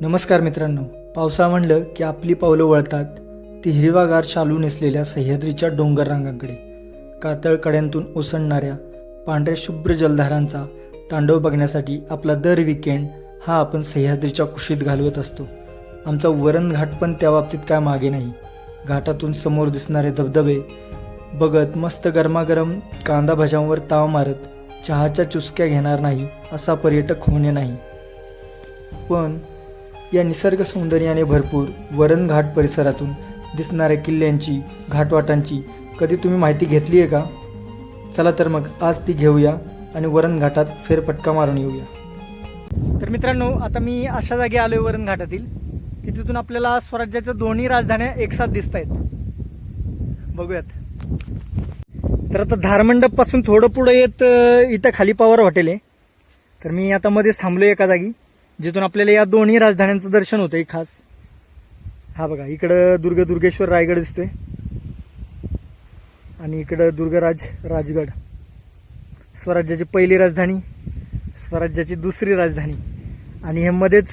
नमस्कार मित्रांनो पावसा म्हणलं की आपली पावलं वळतात ती हिरवागार शालू नेसलेल्या सह्याद्रीच्या डोंगर रांगांकडे. कातळ कड्यांतून ओसंडणाऱ्या पांढऱ्या शुभ्र जलधारांचा तांडव बघण्यासाठी आपला दर विकेंड हा आपण सह्याद्रीच्या कुशीत घालवत असतो. आमचा वरण घाट पण त्या बाबतीत काय मागे नाही. घाटातून समोर दिसणारे धबधबे बघत मस्त गरमागरम कांदा भज्यांवर ताव मारत चहाच्या चुसक्या घेणार नाही असा पर्यटक होणे नाही. पण या निसर्ग सौंदर्याने भरपूर वरणघाट परिसरातून दिसणाऱ्या किल्ल्यांची घाटवाटांची कधी तुम्ही माहिती घेतली आहे का? चला तर मग आज ती घेऊया आणि वरणघाटात फेरपटका मारून येऊया. तर मित्रांनो आता मी अशा जागी आलोय आहे वरणघाटातील. की तिथून आपल्याला स्वराज्याच्या दोन्ही राजधान्या एकसाथ दिसत आहेत बघूयात. तर आता धारमंडपपासून थोडं पुढं येत इथं खाली पवार हॉटेल आहे. तर मी आता मध्येच थांबलो एका जागी. जिथून आपल्याला या दोन्ही राजधान्यांचं दर्शन होतं एक खास. हा बघा इकडं दुर्ग दुर्गेश्वर रायगड दिसतोय. आणि इकडं दुर्गराज राजगड. स्वराज्याची पहिली राजधानी स्वराज्याची दुसरी राजधानी. आणि हे मध्येच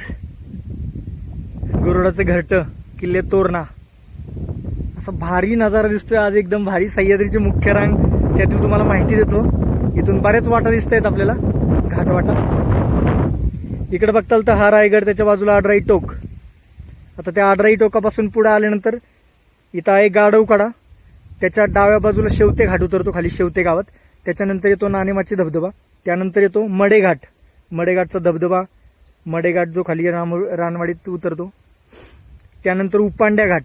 गरुडाचं घरटं किल्ले तोरणा. असा भारी नजारा दिसतोय आज एकदम भारी. सह्याद्रीची मुख्य रांग त्यातील तुम्हाला माहिती देतो. इथून बऱ्याच वाटा दिसत आहेत आपल्याला. घाटवाटा. इकडे बघताल तर हा रायगड त्याच्या बाजूला आडराई टोक. आता त्या आडराई टोकापासून पुढे आल्यानंतर इथं आहे गाडवकडा त्याच्या डाव्या बाजूला शेवते घाट उतरतो खाली शेवते गावात. त्याच्यानंतर येतो नाणेमाची धबधबा. त्यानंतर येतो मडेघाट. मडेघाटचा धबधबा. मडेघाट जो खाली राम रानवाडीत उतरतो. त्यानंतर उपांड्या घाट.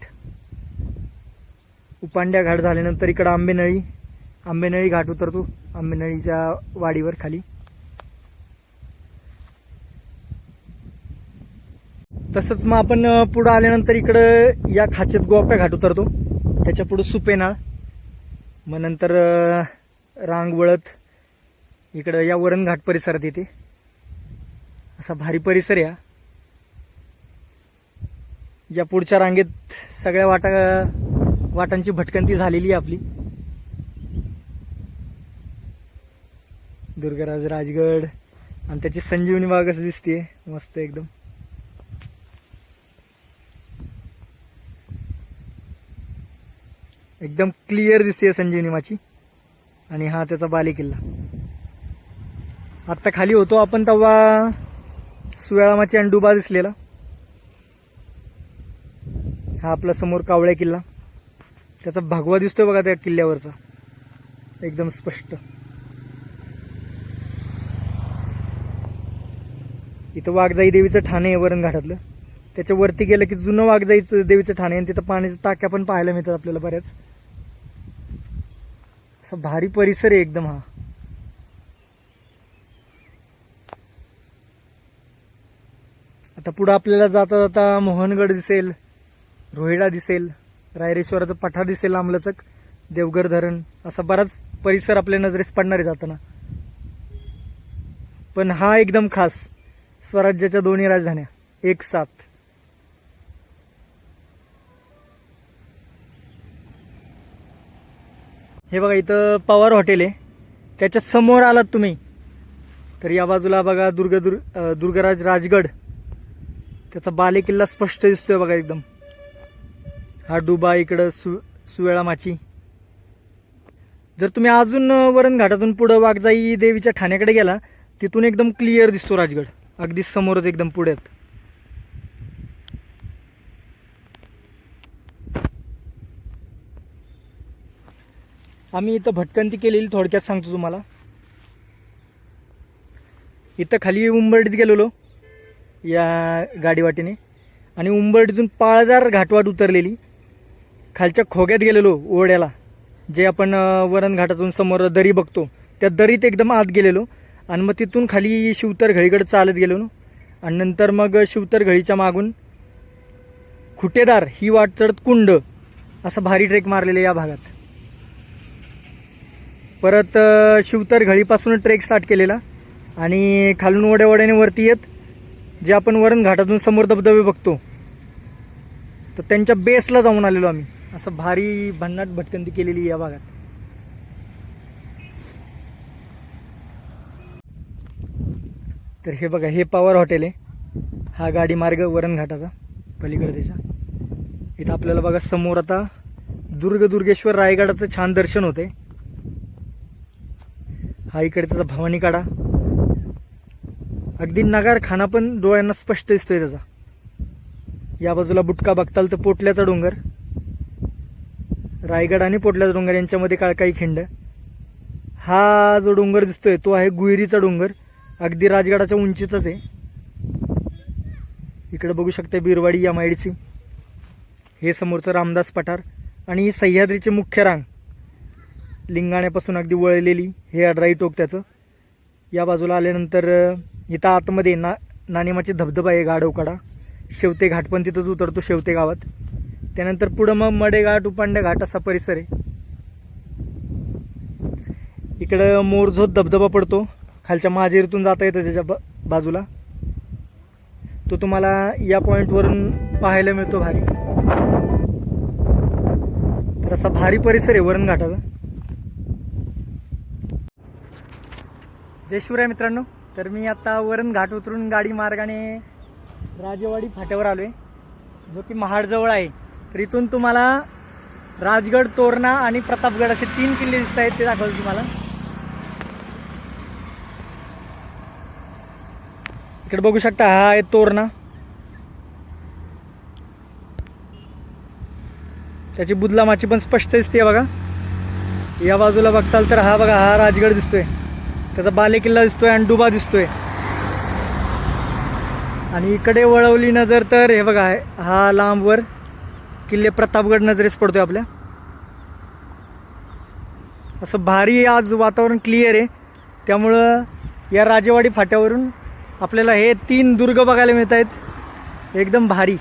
उपांड्या घाट झाल्यानंतर इकडं आंबेनळी. आंबेनळी घाट उतरतो. आंबेनळीच्या वाडीवर खाली. तसंच मग आपण पुढं आल्यानंतर इकडं या खाचेत गोप्या घाट उतरतो. त्याच्या पुढं सुपेनाळ. मग नंतर रांग वळत इकडं या वरण घाट परिसरात येते. असा भारी परिसर या. या पुढच्या रांगेत सगळ्या वाटा वाटांची भटकंती झालेली आहे आपली. दुर्गराज राजगड आणि त्याची संजीवनी बाग असं दिसते मस्त एकदम. एकदम क्लिअर दिसते संजीवनी माची. आणि हा त्याचा बाले किल्ला आत्ता खाली होतो आपण तेव्हा सुवेळामाची आणि डुबा दिसलेला. हा आपला समोर कावळ्या किल्ला. त्याचा भगवा दिसतोय बघा त्या किल्ल्यावरचा. एकदम स्पष्ट. इथं वाघजाई देवीचं ठाणे आहे वरण घाटातलं. त्याच्यावरती गेलं की जुनं वाघजाईचं देवीचं ठाणे आहे आणि तिथं पाण्याच्या टाक्या पण पाहायला मिळतात आपल्याला बऱ्याच. असा भारी परिसर आहे एकदम हा. आता पुढं आपल्याला जाता जाता मोहनगड दिसेल रोहिडा दिसेल रायरेश्वराचं पठार दिसेल आमलचक देवघर धरण असा बराच परिसर आपल्या नजरेस पडणार आहे जाताना. पण हा एकदम खास स्वराज्याच्या दोन्ही राजधान्या एक साथ. हे बघा इथं पवार हॉटेल आहे. त्याच्यासमोर आलात तुम्ही. तर या बाजूला बघा दुर्ग दुर् दुर्गराज राजगड. त्याचा बाले किल्ला स्पष्ट दिसतोय बघा एकदम. हा डुबा इकडं सु सुवेळा माची. जर तुम्ही अजून वरण घाटातून पुढं वाघजाई देवीच्या ठाण्याकडे गेला तिथून एकदम क्लिअर दिसतो राजगड. अगदी समोरच एकदम पुढ्यात आम्ही इथं भटकंती केलेली थोडक्यात सांगतो तुम्हाला. इथं खाली उंबरडीत गेलेलो या गाडीवाटेने. आणि उंबरडीतून पाळदार घाटवाट उतरलेली. खालच्या खोग्यात गेलेलो ओढ्याला जे आपण वरण घाटातून समोर दरी बघतो त्या दरीत एकदम आत गेलेलो. आणि मग तिथून खाली शिवतर घळीकडे चालत गेलो आणि नंतर मग शिवतर घळीच्या मागून खुटेदार ही वाट चढत कुंड असं भारी ट्रेक मारलेलं या भागात. परत शिवतर घळीपासून ट्रेक स्टार्ट केलेला आणि खालून वड्यावड्याने वरती येत जे आपण वरण घाटातून समोर धबधबे बघतो तर त्यांच्या बेसला जाऊन आलेलो आम्ही. असं भारी भन्नाट भटकंती केलेली या भागात. तर हे बघा हे पॉवर हॉटेल आहे. हा गाडी मार्ग वरण घाटाचा पलीकडे त्याच्या. इथं आपल्याला बघा समोर आता दुर्ग दुर्गेश्वर रायगडाचं छान दर्शन होते हा इकडे त्याचा भवानी काढा. अगदी नगार खाना पण डोळ्यांना स्पष्ट दिसतोय त्याचा. या बाजूला बुटका बघताल तर पोटल्याचा डोंगर. रायगड आणि पोटल्याचा डोंगर यांच्यामध्ये काळकाई खिंड. हा जो डोंगर दिसतोय तो आहे गुहेरीचा डोंगर. अगदी राजगडाच्या उंचीचाच आहे. इकडे बघू शकता बिरवाडी या आय डी सी. हे समोरचं रामदास पठार आणि ही सह्याद्रीची मुख्य रांग. लिंगाण्यापासून अगदी वळलेली हे अडराई टोक त्याचं. या बाजूला आल्यानंतर इथं आतमध्ये ना नाणेमाची धबधबा आहे गाडवकडा शेवते घाट पण तिथंच उतरतो शेवते गावात. त्यानंतर पुढं मग मडेघाट उपांड्या घाट असा परिसर आहे. इकडं मोरझोत धबधबा पडतो. खालच्या माझेरीतून जाता येतं त्याच्या बा- बाजूला. तो तुम्हाला या पॉईंटवरून पाहायला मिळतो भारी. तर असा भारी परिसर आहे वरण घाटाचा. जय शिवराय मित्रांनो. तर मी आता वरण घाट उतरून गाडी मार्गाने राजेवाडी फाट्यावर आलो आहे जो की महाडजवळ आहे. तर इथून तुम्हाला राजगड तोरणा आणि प्रतापगड असे तीन किल्ले दिसत आहेत ते दाखवतो तुम्हाला. इकडे बघू शकता हा आहे तोरणा. त्याची बुदलामाची पण स्पष्ट दिसते बघा. या बाजूला बघताल तर हा बघा हा राजगड दिसतोय. त्याचा बालेकिल्ला दिसतोय आणि डुबा दिसतोय. आणि इकडे वळवली नजर तर हे बघा हा लांबवर किल्ले प्रतापगड नजरेस पडतोय आपल्या. असं भारी आज वातावरण क्लिअर आहे. त्यामुळं या राजेवाडी फाट्यावरून आपल्याला हे तीन दुर्ग बघायला मिळत आहेत एकदम भारी.